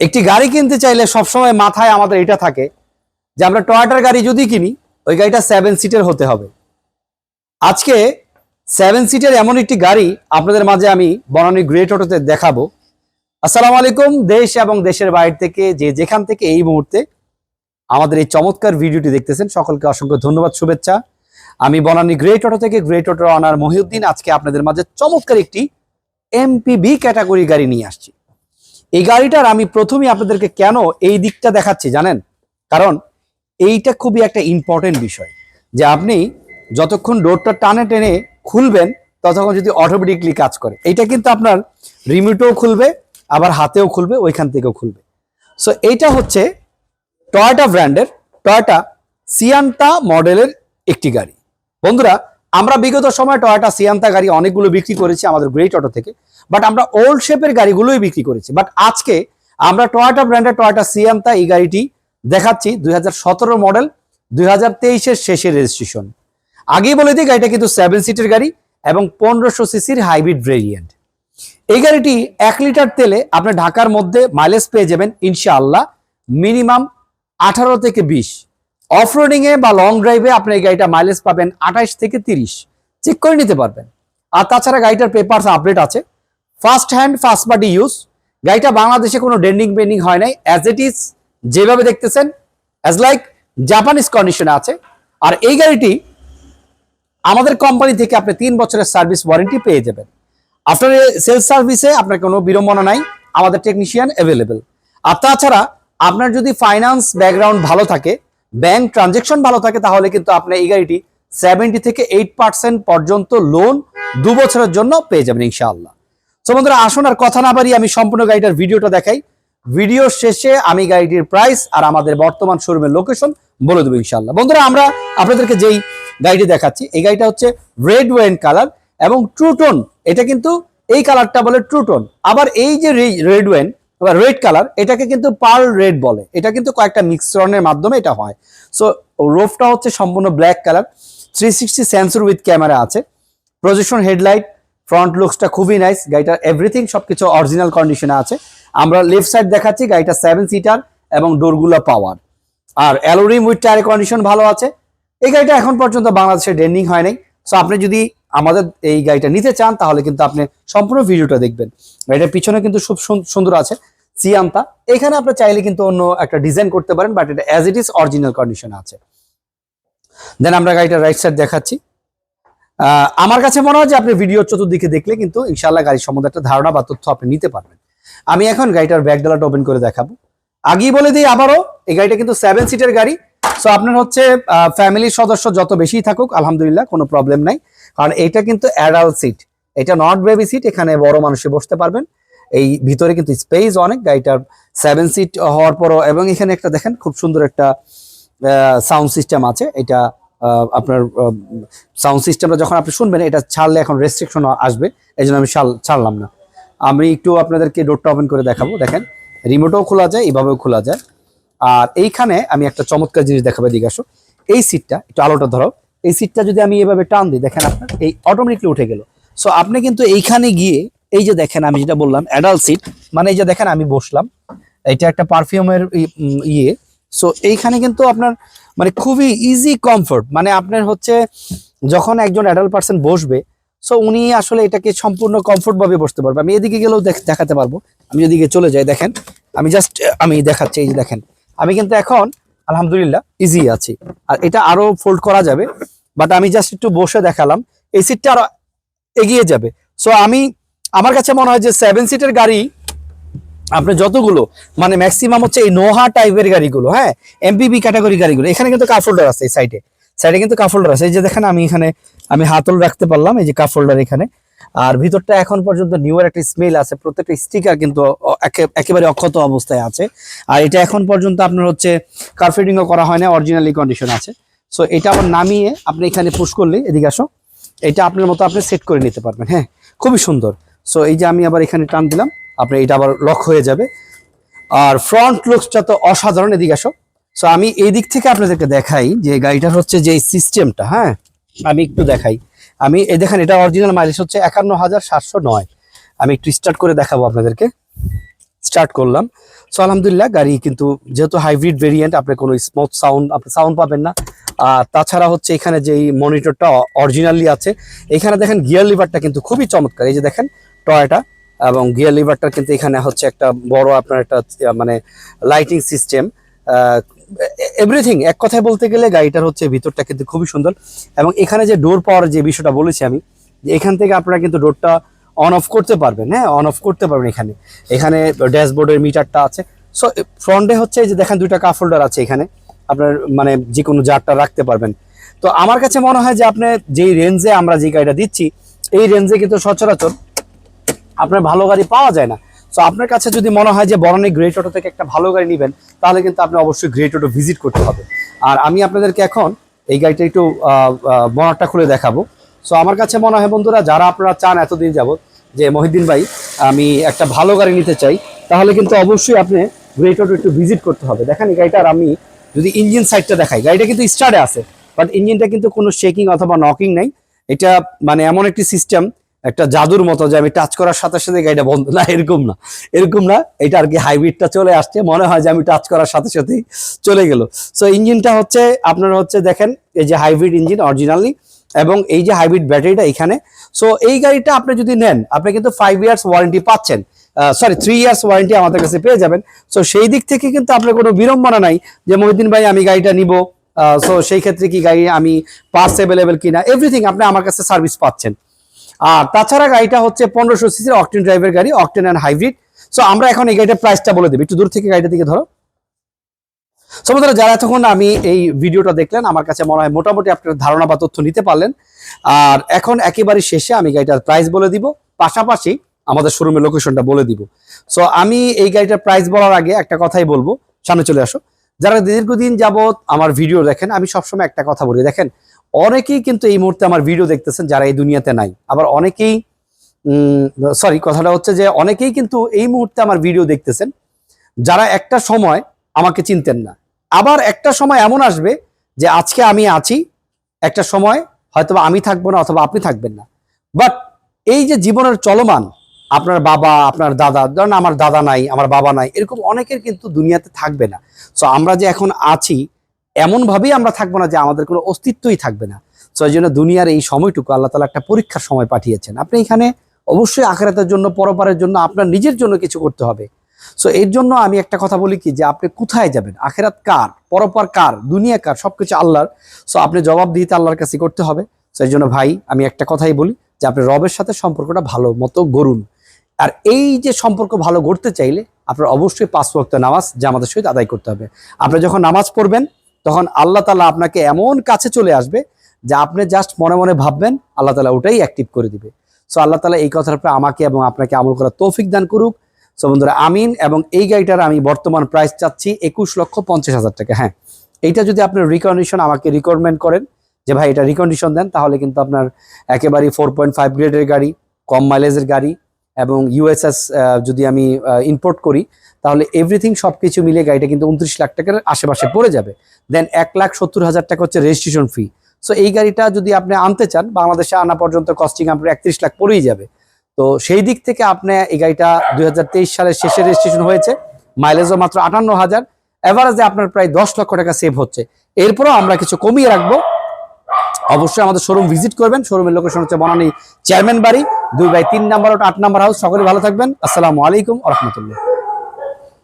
একটি গাড়ি কিনতে চাইলে সবসময় মাথায় আমাদের এটা থাকে যে আমরা টয়োটার গাড়ি যদি কিনি, ওই গাড়িটা সেভেন সিটের হতে হবে। আজকে সেভেন সিটের এমন একটি গাড়ি আপনাদের মাঝে আমি বনানী গ্রেট অটোতে দেখাবো। আসসালামু আলাইকুম, দেশ এবং দেশের বাইরে থেকে যে যেখান থেকে এই মুহূর্তে আমাদের এই চমৎকার ভিডিওটি দেখতেছেন, সকলকে অসংখ্য ধন্যবাদ, শুভেচ্ছা। আমি বনানী গ্রেট অটো থেকে গ্রেট অটো অনার মহিউদ্দিন, আজকে আপনাদের মাঝে চমৎকার একটি এমপিবি ক্যাটাগরি গাড়ি নিয়ে আসছি। এই গাড়িটার আমি প্রথমেই আপনাদেরকে কেন এই দিকটা দেখাচ্ছি, জানেন? কারণ এইটা খুবই একটা ইম্পর্টেন্ট বিষয় যে আপনি যতক্ষণ ডোরটা টানে টেনে খুলবেন, ততক্ষণ যদি অটোমেটিকলি কাজ করে। এইটা কিন্তু আপনার রিমোটেও খুলবে, আবার হাতেও খুলবে, ওইখান থেকেও খুলবে। সো এইটা হচ্ছে টয়োটা ব্র্যান্ডের টয়োটা সিয়ান্তা মডেলের একটি গাড়ি। বন্ধুরা আমরা বিগত সময় টয়োটা সিয়ান্তা গাড়ি অনেকগুলো বিক্রি করেছি আমাদের গ্রেট অটো থেকে বাট আমরা ওল্ড শেপের গাড়িগুলোই বিক্রি করেছি। বাট আজকে আমরা টয়োটা ব্র্যান্ডের টয়োটা সিয়ান্তা এই গাড়িটি দেখাচ্ছি দু হাজার সতেরো মডেল দুই হাজার শেষের রেজিস্ট্রেশন আগেই বলে দিই, গাড়িটা কিন্তু সেভেন সিটের গাড়ি এবং পনেরোশো সিসির হাইব্রিড ভেরিয়েন্ট এই গাড়িটি এক লিটার তেলে আপনি ঢাকার মধ্যে মাইলেজ পেয়ে যাবেন, ইনশাআল্লাহ মিনিমাম আঠারো থেকে বিশ। অফ রোডিংয়ে বা লং ড্রাইভে আপনি এই গাড়িটা মাইলেজ পাবেন আঠাইশ থেকে তিরিশ। চেক করে নিতে পারবেন। আর তাছাড়া গাড়িটার পেপারস আপডেট আছে। First hand first party use গাড়িটা বাংলাদেশে কোনো ডেন্ডিং বেন্ডিং হয় নাই। অ্যাজ ইট ইজ যেভাবে দেখতেছেন অ্যাজ লাইক জাপানিজ কন্ডিশনে আছে। আর এই গাড়িটি আমাদের কোম্পানি থেকে আপনি তিন বছরের সার্ভিস ওয়ারেন্টি পেয়ে যাবেন। আফটার সেলস সার্ভিসে আপনার কোনো বিড়ম্বনা নাই। আমাদের টেকনিশিয়ান অ্যাভেলেবেল আর তাছাড়া আপনার যদি ফাইন্যান্স ব্যাকগ্রাউন্ড ভালো থাকে ব্যাংক ট্রানজেকশন ভালো থাকে, তাহলে কিন্তু আপনি এই গাড়িটি সেভেন্টি থেকে এইট পার্সেন্ট পর্যন্ত লোন দু বছরের জন্য পেয়ে যাবেন ইনশাআল্লাহ। তো বন্ধুরা, আসুন আর কথা না পারি আমি সম্পূর্ণ গাড়িটার ভিডিওটা দেখাই। ভিডিও শেষে আমি গাড়িটির প্রাইস আর আমাদের বর্তমান শোরুমের লোকেশন বলে দেবো ইনশাল্লাহ বন্ধুরা, আমরা আপনাদেরকে যেই গাড়িটি দেখাচ্ছি, এই গাড়িটা হচ্ছে রেড ওয়েন কালার এবং ট্রুটোন এটা কিন্তু এই কালারটা বলে ট্রুটোন আবার এই যে রেড ওয়েন বা রেড কালার এটাকে কিন্তু পার্ল রেড বলে। এটা কিন্তু কয়েকটা মিক্সরনের মাধ্যমে এটা হয়। সো রোফটা হচ্ছে সম্পূর্ণ black colour three sixty sensor with camera আছে। প্রজেকশন হেডলাইট ফ্রন্ট লুকসটা খুবই নাইস গাড়িটার এভরিথিং সব কিছু অরিজিনাল কন্ডিশনে আছে। আমরা লেফট সাইড দেখাচ্ছি, গাড়িটা সেভেন সিটার এবং ডোরগুলো power R alloy rim with tyre condition ভালো আছে। এই গাড়িটা এখন পর্যন্ত বাংলাদেশে ডেন্ডিং হয় নাই। সো আপনি যদি আমাদের এই গাড়িটা নিতে চান, তাহলে কিন্তু আপনি সম্পূর্ণ ভিডিওটা দেখবেন। গাড়িটার পিছনে কিন্তু খুব সুন্দর আছে সিয়ান্তা এখানে আপনি চাইলে কিন্তু অন্য একটা ডিজাইন করতে পারেন বাট এটা as it is original condition আছে। দেন আমরা গাড়িটার রাইট সাইড দেখাচ্ছি। আমার কাছে মনে হয় যে আপনি ভিডিও চতুর্দিকে দেখলে কিন্তু ইনশাল্লাহ গাড়ির সম্বন্ধে একটা ধারণা বা তথ্য আপনি নিতে পারবেন। আমি এখন গাড়িটার ব্যাক ডালাটা ওপেন করে দেখাবো। আগেই বলে দিই আবারও, এই গাড়িটা কিন্তু সেভেন সিটের গাড়ি। সো আপনার হচ্ছে ফ্যামিলির সদস্য যত বেশি থাকুক, আলহামদুলিল্লাহ, কোনো প্রবলেম নাই। কারণ এটা কিন্তু অ্যাডাল্ট সিট এটা নট বেবি সিট এখানে বড় মানুষে বসতে পারবেন। এই ভিতরে কিন্তু স্পেস অনেক, গাড়িটার সেভেন সিট হওয়ার পরও এবং এখানে একটা দেখেন খুব সুন্দর একটা সাউন্ড সিস্টেম আছে। এটা আপনার সাউন্ড সিস্টেমটা যখন আপনি শুনবেন, এটা ছাড়লে এখন রেস্ট্রিকশন আসবে। এই জন্য আমি ছাড়লাম না। আমি একটু আপনাদেরকে ডোরটা ওপেন করে দেখাবো। দেখেন রিমোটও খোলা যায়, এইভাবেও খোলা যায়। আর এইখানে আমি একটা চমৎকার জিনিস দেখাবো দিকে এই সিটটা একটু আলোটা ধরো। এই সিটটা যদি আমি এভাবে টান দিই, দেখেন আপনার, এই অটোমেটিকলি উঠে গেল। সো আপনি কিন্তু এইখানে গিয়ে, এই যে দেখেন আমি যেটা বললাম অ্যাডাল্ট সিট মানে এই যে দেখেন আমি বসলাম, এটা একটা পারফিউমের ইয়ে। সো এইখানে কিন্তু আপনার মানে খুবই ইজি কমফোর্ট মানে আপনার হচ্ছে যখন একজন অ্যাডাল্ট পার্সন বসবে সো উনি আসলে এটাকে সম্পূর্ণ কমফোর্ট ভাবে বসতে পারবে। আমি এদিকে গেলেও দেখ- দেখাতে পারব। আমি এদিকে চলে যাই, দেখেন, আমি জাস্ট আমি দেখাচ্ছি, এই যে দেখেন। আমি কিন্তু এখন আলহামদুলিল্লাহ ইজি আছি। আর এটা আরও ফোল্ড করা যাবে বাট আমি জাস্ট একটু বসে দেখালাম, এই সিটটা আরও এগিয়ে যাবে। সো আমি, আমার কাছে মনে হয় যে সেভেন সিটের গাড়ি, আপনি যতগুলো মানে ম্যাক্সিমাম হচ্ছে এই নোহা টাইপের গাড়িগুলো হ্যাঁ? এমপিবি ক্যাটাগরি গাড়িগুলো, এখানে কিন্তু কাপ হোল্ডার আছে এই সাইডে সাইডে কিন্তু কাপ হোল্ডার আছে। এই যে দেখেন, আমি এখানে, আমি হাতল রাখতে পারলাম, এই যে কাপ হোল্ডার এখানে। আর ভিতরটা এখন পর্যন্ত নিউয়ার একটা স্মেল আছে, প্রত্যেকটা স্টিকার কিন্তু একে- একেবারে অক্ষত অবস্থায় আছে। আর এটা এখন পর্যন্ত আপনার হচ্ছে কার্পেটিংও করা হয় না অরিজিনালি কন্ডিশন আছে। সো এটা আবার নামিয়ে আপনি এখানে পুশ করলে এদিকে আসো, এটা আপনার মতো আপনি সেট করে নিতে পারবেন হ্যাঁ? খুবই সুন্দর। সো এই যে আমি আবার এখানে টান দিলাম, আপনি এটা আবার লক হয়ে যাবে। আর ফ্রন্ট লুকসটা তো অসাধারণ, এদিকে আসো। সো আমি এই দিক থেকে আপনাদেরকে দেখাই যে গাড়িটার হচ্ছে যে সিস্টেমটা হ্যাঁ? আমি একটু দেখাই। আমি, এই দেখেন, এটা অরিজিনাল মাইলেজ হচ্ছে একান্ন হাজার সাতশো নয়। আমি একটু স্টার্ট করে দেখাবো আপনাদেরকে। স্টার্ট করলাম। সো আলহামদুলিল্লাহ, গাড়ি কিন্তু যেহেতু হাইব্রিড ভেরিয়েন্ট আপনি কোনো স্মুথ সাউন্ড আপনি সাউন্ড পাবেন না। আর তাছাড়া হচ্ছে এখানে যেই মনিটরটা অরিজিনালি আছে, এখানে দেখেন গিয়ার লিভারটা কিন্তু খুবই চমৎকার। এই যে দেখেন টয়টা এবং গিয়ার লিভারটা কিন্তু এখানে হচ্ছে একটা বড় আপনার একটা মানে লাইটিং সিস্টেম এভরিথিং এক কথায় বলতে গেলে গাড়িটার হচ্ছে ভিতরটা কিন্তু খুবই সুন্দর। এবং এখানে যে ডোর পাওয়ার যে বিষয়টা বলেছি আমি, যে এখান থেকে আপনারা কিন্তু ডোরটা অন অফ করতে পারবেন হ্যাঁ? অন অফ করতে পারবেন এখানে। এখানে ড্যাশবোর্ডের মিটারটা আছে। সো ফ্রন্টে হচ্ছে যে দেখেন দুইটা কাপ হোল্ডার আছে এখানে। আপনার মানে যে কোনো জারটা রাখতে পারবেন। তো আমার কাছে মনে হয় যে আপনি যেই রেঞ্জে আমরা যে গাড়িটা দিচ্ছি, এই রেঞ্জে কিন্তু সচরাচর আপনার ভালো গাড়ি পাওয়া যায় না। সো আপনার কাছে যদি মনে হয় যে বরণে গ্রেট অটো থেকে একটা ভালো গাড়ি নেবেন, তাহলে কিন্তু আপনি অবশ্যই গ্রেট অটো ভিজিট করতে হবে। আর আমি আপনাদেরকে এখন এই গাড়িটা একটু বনারটা খুলে দেখাবো। সো আমার কাছে মনে হয় বন্ধুরা, যারা আপনারা চান এতদিন যাবত যে মহিদ্দিন ভাই, আমি একটা ভালো গাড়ি নিতে চাই, তাহলে কিন্তু অবশ্যই আপনি গ্রেট অটো একটু ভিজিট করতে হবে। দেখেন এই গাড়িটার আমি যদি ইঞ্জিন সাইডটা দেখাই, গাড়িটা কিন্তু স্টার্টে আছে বাট ইঞ্জিনটা কিন্তু কোনো শেকিং অথবা নকিং নাই। এটা মানে এমন একটি সিস্টেম একটা জাদুর মতো যে আমি টাচ করার সাথে সাথে গাড়িটা বন্ধ। না, এরকম না। এরকম না, এটা আর কি হাইব্রিডটা চলে আসছে। মনে হয় যে আমি টাচ করার সাথে সাথেই চলে গেল। সো ইঞ্জিনটা হচ্ছে, আপনার হচ্ছে দেখেন, এই যে হাইব্রিড ইঞ্জিন অরিজিনালি এবং এই যে হাইব্রিড ব্যাটারিটা এখানে। সো এই গাড়িটা আপনি যদি নেন, আপনি কিন্তু ফাইভ ইয়ার্স ওয়ারেন্টি পাচ্ছেন। সরি থ্রি ইয়ার্স ওয়ারেন্টি আমাদের কাছে পেয়ে যাবেন। সো সেই দিক থেকে কিন্তু আপনার কোনো বিড়ম্বনা নাই যে মহিদিন ভাই, আমি গাড়িটা নিব। সো সেই ক্ষেত্রে কি গাড়ি আমি পাস অ্যাভেলেবেল কিনা? এভরিথিং আপনি আমার কাছে সার্ভিস পাচ্ছেন। আর তাছাড়া গাড়িটা হচ্ছে পনেরোশো সিসির অকটেন ড্রাইভের গাড়ি অকটেন অ্যান্ড হাইব্রিড সো আমরা এখন এই গাড়িটার প্রাইসটা বলে দেবো। একটু দূর থেকে গাড়িটা দিকে ধরো। সো বন্ধুরা, যারা তখন আমি এই ভিডিওটা দেখলেন, আমার কাছে মনে হয় মোটামুটি আপনার ধারণা বা তথ্য নিতে পারলেন। আর এখন একেবারে শেষে আমি গাড়িটার প্রাইস বলে দিব। পাশাপাশি আমাদের শোরুমের লোকেশনটা বলে দিব। সো আমি এই গাড়িটার প্রাইস বলার আগে একটা কথাই বলব। সামনে চলে আসো। যারা দীর্ঘদিন যাবত আমার ভিডিও দেখেন, আমি সবসময় একটা কথা বলি। দেখেন অনেকেই কিন্তু এই মুহূর্তে আমার ভিডিও দেখতেছেন যারা এই দুনিয়াতে নাই। আবার অনেকেই সরি কথাটা হচ্ছে যে অনেকেই কিন্তু এই মুহূর্তে আমার ভিডিও দেখতেছেন যারা একটা সময় আমাকে চিনতেন না। আবার একটা সময় এমন আসবে যে আজকে আমি আছি, একটা সময় হয়তো আমি থাকব না অথবা আপনি থাকবেন না। বাট এই যে জীবনের চলমান, আপনার বাবা, আপনার দাদা, ধরেন আমার দাদা নাই, আমার বাবা নাই, এরকম অনেকের কিন্তু দুনিয়াতে থাকবে না। সো আমরা যে এখন আছি এমনভাবেই আমরা থাকব না যে আমাদের কোনো অস্তিত্বই থাকবে না। সো এই জন্য দুনিয়ার এই সময়টুকু আল্লাহ তালা একটা পরীক্ষার সময় পাঠিয়েছেন। আপনি এখানে অবশ্যই আখেরাতের জন্য, পরপারের জন্য আপনার নিজের জন্য কিছু করতে হবে। সো এর জন্য আমি একটা কথা বলি কি, যে আপনি কোথায় যাবেন? আখেরাত কার? পরপর কার? দুনিয়া কার? সবকিছু আল্লাহর। সো আপনি জবাব দিতে আল্লাহর কাছে করতে হবে। সো এই জন্য ভাই, আমি একটা কথাই বলি, যে আপনি রবের সাথে সম্পর্কটা ভালো মতো গড়ুন। আর এই যে সম্পর্ক ভালো গড়তে চাইলে আপনার অবশ্যই পাঁচ ওয়াক্ত নামাজ জামাতের সহিত আদায় করতে হবে। আপনি যখন নামাজ পড়বেন তখন আল্লাহ তালা আপনাকে এমন কাছে চলে আসবে যে আপনি জাস্ট মনে মনে ভাববেন, আল্লাহ তালা ওটাই অ্যাক্টিভ করে দিবে। সো আল্লাহ তালা এই কথার উপরে আমাকে এবং আপনাকে আমল করার তৌফিক দান করুক। সো বন্ধুরা, আমিন এবং এই গাড়িটার আমি বর্তমান প্রাইস চাচ্ছি একুশ লক্ষ পঞ্চাশ হাজার টাকা। হ্যাঁ এইটা যদি আপনার রিকন্ডিশন আমাকে রিকোয়ারমেন্ট করেন যে ভাই এটা রিকন্ডিশন দেন, তাহলে কিন্তু আপনার একেবারেই ফোর পয়েন্ট ফাইভ গ্রেডের গাড়ি, কম মাইলেজের গাড়ি এবং ইউএসএস যদি আমি ইম্পোর্ট করি, তাহলে এভরিথিং সব কিছু মিলিয়ে গাড়িটা কিন্তু উনত্রিশ লাখ টাকার আশেপাশে পড়ে যাবে। দেন এক লাখ সত্তর হাজার টাকা হচ্ছে রেজিস্ট্রেশন ফি সো এই গাড়িটা যদি আপনি আনতে চান, বাংলাদেশে আনা পর্যন্ত কস্টিং আপনার একত্রিশ লাখ পড়েই যাবে। তো সেই দিক থেকে আপনি এই গাড়িটা দুই হাজার তেইশ সালের শেষে রেজিস্ট্রেশন হয়েছে মাইলেজও মাত্র আটান্ন হাজার। এভারেজে আপনার প্রায় দশ লক্ষ টাকা সেভ হচ্ছে। এরপরও আমরা কিছু কমিয়ে রাখব। অবশ্যই আমাদের শোরুম ভিজিট করবেন। শোরুমের লোকেশন হচ্ছে বনানী চেয়ারম্যান বাড়ি, দুই বাই তিন নাম্বার আট নাম্বার হাউস সকলে ভালো থাকবেন। আসসালামু আলাইকুম রহমতুল্লাহ।